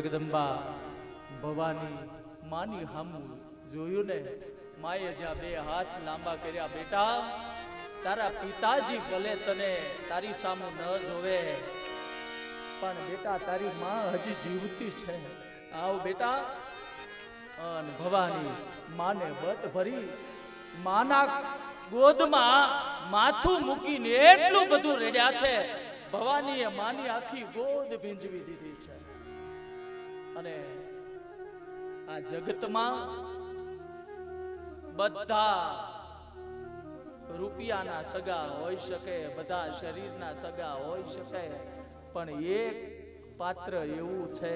જગદંબા, ભવાની માની હામું જોયું ને? માએ જ્યાં બે હાથ લાંબા કર્યા, બેટા, તારા પિતાજી ભલે તને તારી સામે ન જોવે, પણ બેટા, તારી માં હજી જીવતી છે. આવ બેટા. ભવાની માને બત ભરી, માના ગોદમાં માથું મૂકીને એટલું બધું રેડ્યા છે, ભવાનીએ માની આખી ગોદ ભીંજવી દીધી છે. અને આ જગતમાં બધા રૂપિયાના સગા હોઈ શકે, બધા શરીરના સગા હોઈ શકે, પણ એક પાત્ર એવું છે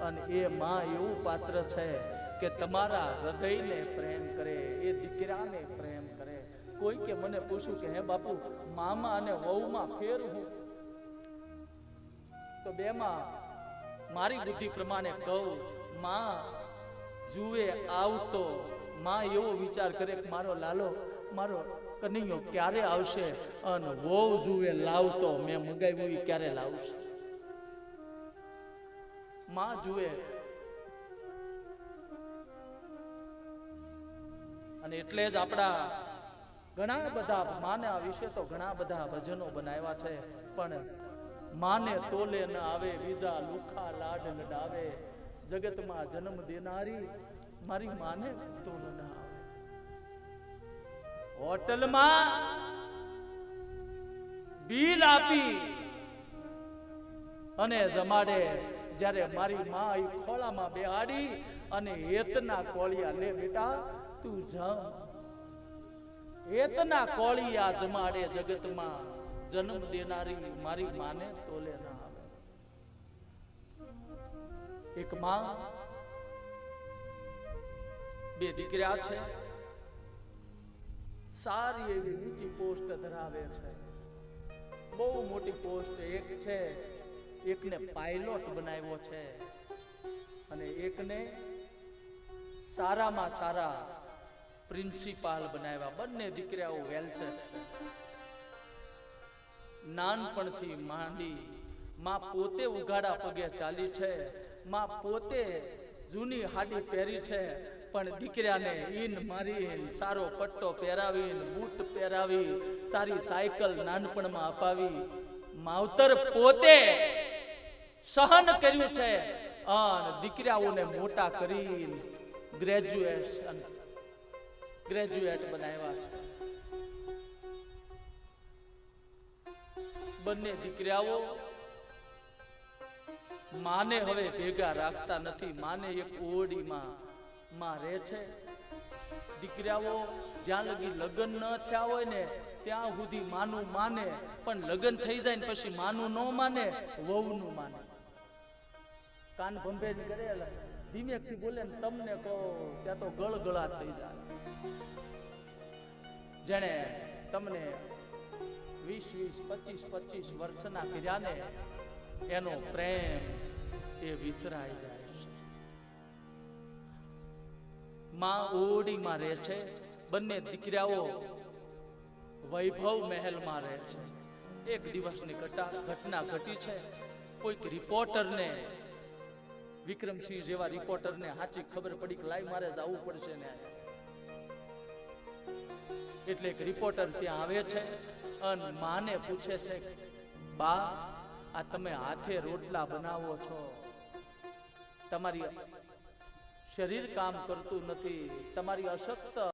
અને એ માં એવું પાત્ર છે કે તમારા હૃદયને પ્રેમ કરે, એ દીકરાને પ્રેમ કરે. કોઈ કે મને પૂછ્યું કે, હે બાપુ, મામા અને વહુમાં ફેર હું? તો બેમાં મારી બુદ્ધિ પ્રમાણે કહું, માં, જુએ આવતો. માં એવો વિચાર કરે કે મારો લાલો, મારો કનૈયો ક્યારે આવશે? અને વહુ જુએ લાવતો. મેં મગાવ્યું એ ક્યારે લાવશે? માં જુએ. અને એટલે જ આપણા ઘણા બધા માને વિશે તો ઘણા બધા ભજનો બનાવ્યા છે, પણ માને તોલે ન આવે, બીજા લુખા લાડ લડાવે ડાવે જગતમાં જન્મ દેનારી મારી માને તોલ ન આવે. હોટલમાં બિલ આપી અને જમાડે જ્યારે મારી મા એ ખોળામાં બેહાડી અને હેતના કોળિયા લે બેટા, તું જમ હેતના કોળિયા જમાડે જગતમાં. જન્મ દેનારી મારી માને તોલે ના આવે. એક માં બે દીકરા છે. સારી એવી ઊંચી પોસ્ટ ધરાવે છે. બહુ મોટી પોસ્ટ એક છે. એકને પાયલોટ બનાવ્યો છે. અને એકને સારામાં સારા પ્રિન્સિપાલ બનાવ્યા. બંને દીકરાઓ વેલસેટ છે. નાનપણથી માંડી માં પોતે ઉઘાડા પગે ચાલી છે. માં પોતે જૂની હાડી પહેરી છે, પણ દીકરાને ઈન મારી સારો પટ્ટો પહેરાવી બૂટ પહેરાવી તારી સાયકલ નાનપણમાં અપાવી. માવતર પોતે સહન કર્યું છે અને દીકરાઓને મોટા કરી ગ્રેજ્યુએશન ગ્રેજ્યુએટ બનાવ્યા. બંને દીકરાઓ માને હવે ભેગા રાખતા નથી. માને એક ઓડીમાં માં રહે છે. દીકરાઓ જ્યાં લગી લગ્ન ન થયા હોય ને ત્યાં સુધી માનું માને, પણ લગ્ન થઈ જાય ને પછી માનું ન માને, વહુનું માને. કાન ભંભે ની કરે ધીમેકથી બોલે ને તમને કહો, ત્યાં તો ગળગળા થઈ જાય. જેણે તમને વીસ વીસ પચીસ પચીસ વર્ષના કર્યા એનો પ્રેમ એ વિસરાઈ જાય છે. માં ઓડીમાં રહે છે, બંને દીકરાઓ વૈભવ મહેલમાં રહે છે. એક દિવસની ઘટા, ઘટના ઘટી છે, કોઈક રિપોર્ટરને, વિક્રમસિંહ જેવા રિપોર્ટરને સાચી ખબર પડી કે લાઈ, મારે જવું પડશે ને. એટલે એક રિપોર્ટર ત્યાં આવે છે અને માને પૂછે છે, બા, આ તમે હાથે રોટલા બનાવો છો. તમારી શરીર કામ કરતું નથી. તમારી અશક્ત